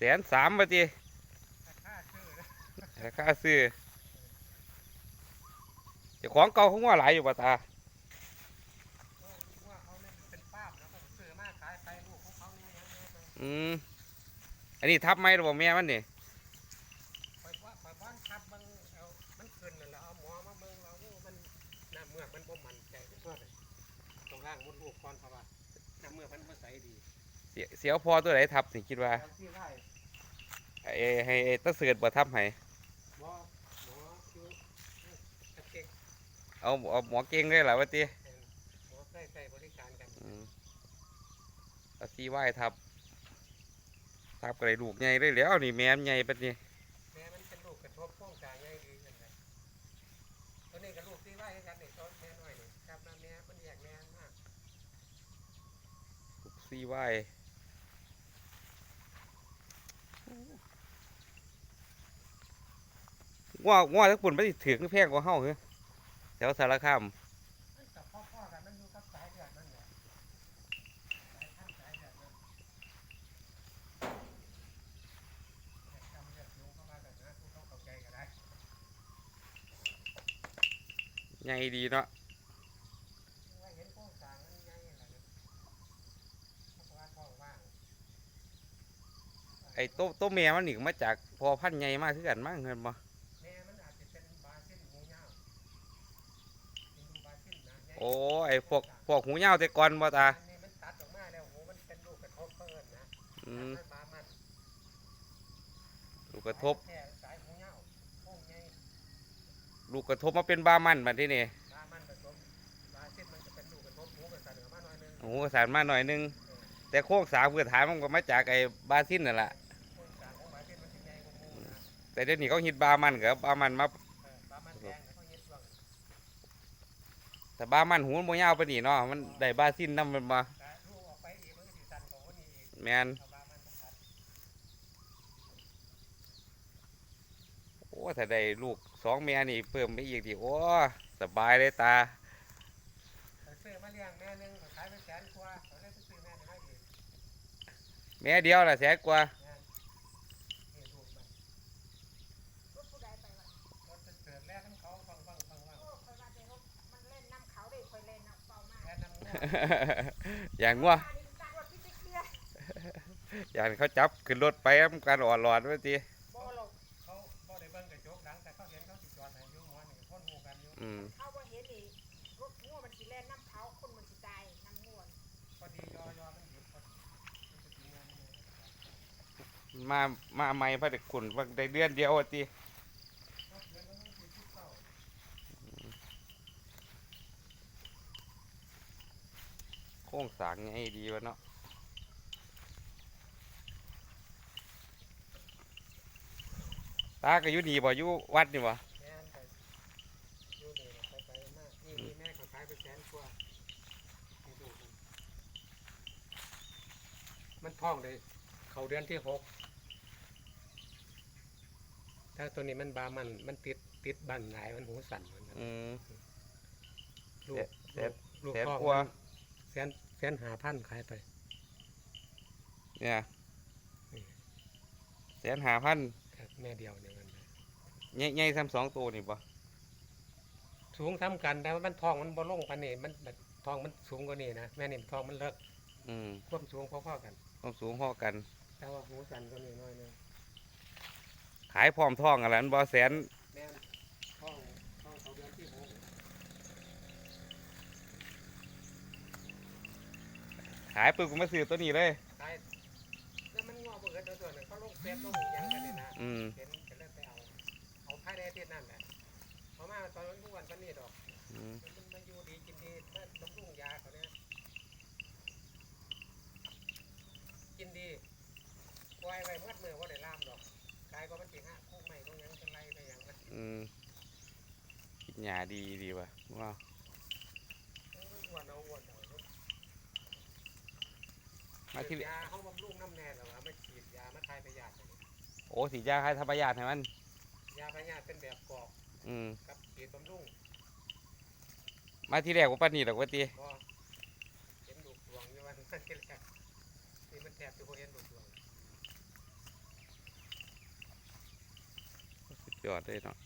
แสนสามบาทีค่าซื้อนะราคาซื้อเจ้าของเก่าเขาว่าหลายอยู่ป่ะตาอืมอันนี้ทับไหมหรือเปล่าแม่มันนี่ไปว่าไปว่านทับมันเอามันขึ้นนั่นแหละเอาหมอมาเบิ่งเราดูมันน้ำเมือกมันบ่มันใจเพื่อนตรงล่างมดลูกก่อนเพราะว่าน้ำเมื่อมันบ่ใสดี เสียเสียวพอตัวไหนทับสิคิดว่าเอาที่ไร่ไอ้ให้ไอ้ตะเสือดบ่ทับให้หมอหมออยู่ตะเก็กเอาเอาหมอเก่งเลยล่ะวะตีหมอใส่ใส่บริการกันอืมเอาซีไหว้ทับทับกระดูกใหญ่เลยแล้วนี่แม่มนใหญ่ปะนี่แม่มันเป็นลูกกระทบโครงสร้างใหญ่ดีกันเลยตัวนี้กับลูกที่ไร่กันนี่ต้นแม่น้อยนี่ครับน้ำแม่มันแยกแม่มากซีไหว้ ว่าว่าถ้าปุ่นไม่ได้ถือแพงกว่าเฮาเหรอแถวสารคามมันกับพ่อๆกันมันอยู่กับสาเลือดนั่นแหร่แต่จำเลือดสูงเข้ามได้ใหญ่ดีเนาะ ว่าเห็นโครงสร้างมันใหญ่อะไรนะเพราะว่าท้องว่าง ไอ้โต๊ะโต๊ะแม่มันนี่ก็มาจากพอพันธุ์ใหญ่มากคือกันมั้งเห็นบ่แม่มันอาจจะเป็นบาซินหมูเงาเป็นบาซิลนะแม่โอ้ไอ้พวกพวกหูยาวแต่ก่อนบ่ตาอันนี้มันตัดออกมาแล้วหูมันเป็นลูกกระทบเพิ่นนะอืมมันบามันลูกกระทบ แค่สายหูเงาโค้งใหญ่ลูกกระทบมาเป็นบามันบัดที่นี่บามันผสมบาซินมันจะเป็นลูกกระทบหูกระสันออมาหน่อยนึงหูสานมาหน่อยนึง แต่โค้งสามพื้นฐานมันก็มาจากไอ้บาซินนั่นแหละ แต่เดี๋ยวนี้เขาฮิตบามันกับบามันมาเออบามันแดงแล้วก็เย็ดช่วงแต่บามันหูมันบ่ยาวปานนี้เนาะมันได้บาซินนำมันมาแต่ลูกออกไปอีกมันก็สิสันของคนนี้อีกแม่นเอาบามันมาตัดโอ้ถ้าได้ลูกสองแม่นี่เพิ่มไปอีกดิโอ้สบายเลยตาไปซื้อมาเลี้ยงแม่หนึงก็ขายไปแสนกว่าเขาเลยไปซื้อแม่หนึงให้อีกแม่เดียวล่ะแสนกว่า แม่นนี่ลูกมัน รถผู้ใดไปวะ ร ถเป็นเกิดแรกทั้งเขาฟังฟังฟังฟังโอ้คอยว่าแต่รถมันเล่นน้ำเขาได้คอยเล่นน้ำเปล่ามากแค่น้ำงัวอย่างว่าอันนี้การรถพี่เตี้ยอย่างเขาจับขึ้นรถไปทำการอ่อนหลอดไว้ทีบ่หลงเขาบ่ได้เบิ่งกระจกหลังแต่เขาเห็นเขาสิจอดให้อยู่หมอนี่ก็คนหูกันอยู่อืมเขาบ่เห็นนี่รถงัวมันสิเล่นน้ำเขาคนมันสิตายน้ำงัวพอดียอยอมันหยุดพอดีมันจะกินเงินนี่มามาใหม่พระเด็กขุนว่าได้เดือนเดียวว่าที รถเดือนละมันสิสิบเก้า โค้งสางไงดีวะเนาะตาก็อยู่นี่บ่อยู่วัดนี่บ่แม่นไปอยู่นี่ไปไปมากนี่นี่แม่ก็ขายไปแสนกว่าให้ดูมันมันท้องเลย เขาเดือนที่หกถ้าตัวนี้มันบามันมันติดติดบันหลายมันหูสั่นเหมันนะอืม ลูกแสนลูกแสนพ่อกว่า มันแสน แสนหาพันขายไป เนี่ยนี่แสนหาพันครับแม่เดียวเนี่ยมันนะใหญ่ใหญ่ซ้ำสองตัวนี่บ่สูงทำกันแต่ว่ามันทองมันบ่ลงปานนี่มันแบบทองมันสูงกว่านี่นะแม่นี่ทองมันเลิกอืมความสูงพอๆกัน ความสูงพอกัน แต่ว่าหูสันก็มีน้อยหนึงขายพร้อมท่องอะไรนั่นบ่แสน แม่นทองทองเขาเดือนที่หก ขายปึ๊บก็มาซื้อตัวนี้เลย ขายแล้วมันงอบ่เกิดตัวตัวนึงเขาลงเฟซลงหยังกันนี่นะ อืม เห็นก็เลยไปเอา เอาภายในอาทิตย์นั่นแหละเพราะมาตอนนั้นทุกวันปานนี้ดอก อืมมันมาอยู่ดีกินดีถ้าบำรุงยาเขาเนี่ยกินดีปล่อยไว้เมื่อมือว่าได้ล่ามดอกกายก็มันสิฮะคู่ใหม่ตรงยังเป็นไรไปอย่างมันอืมกินหญ้าดีดีว่ะว้าวมันอ้วนเอาอ้วนาที่ยาเขาบำรุงน้ำแน่แหรอวะไม่ฉีดยามาทายพยาธิเลยโอ้สียาใครทำประหยัดให้มัน ยาปรพยาธิเป็นแบบกรอกอืมครับฉีดบำรุงมาที่แรกว่าปันนี่หรอกว่าตีเห็นดวงดวงอยู่วันนี้แหละนี่มันแทบจะบ่เห็นดวงดวงสุดยอดเลยเนาะ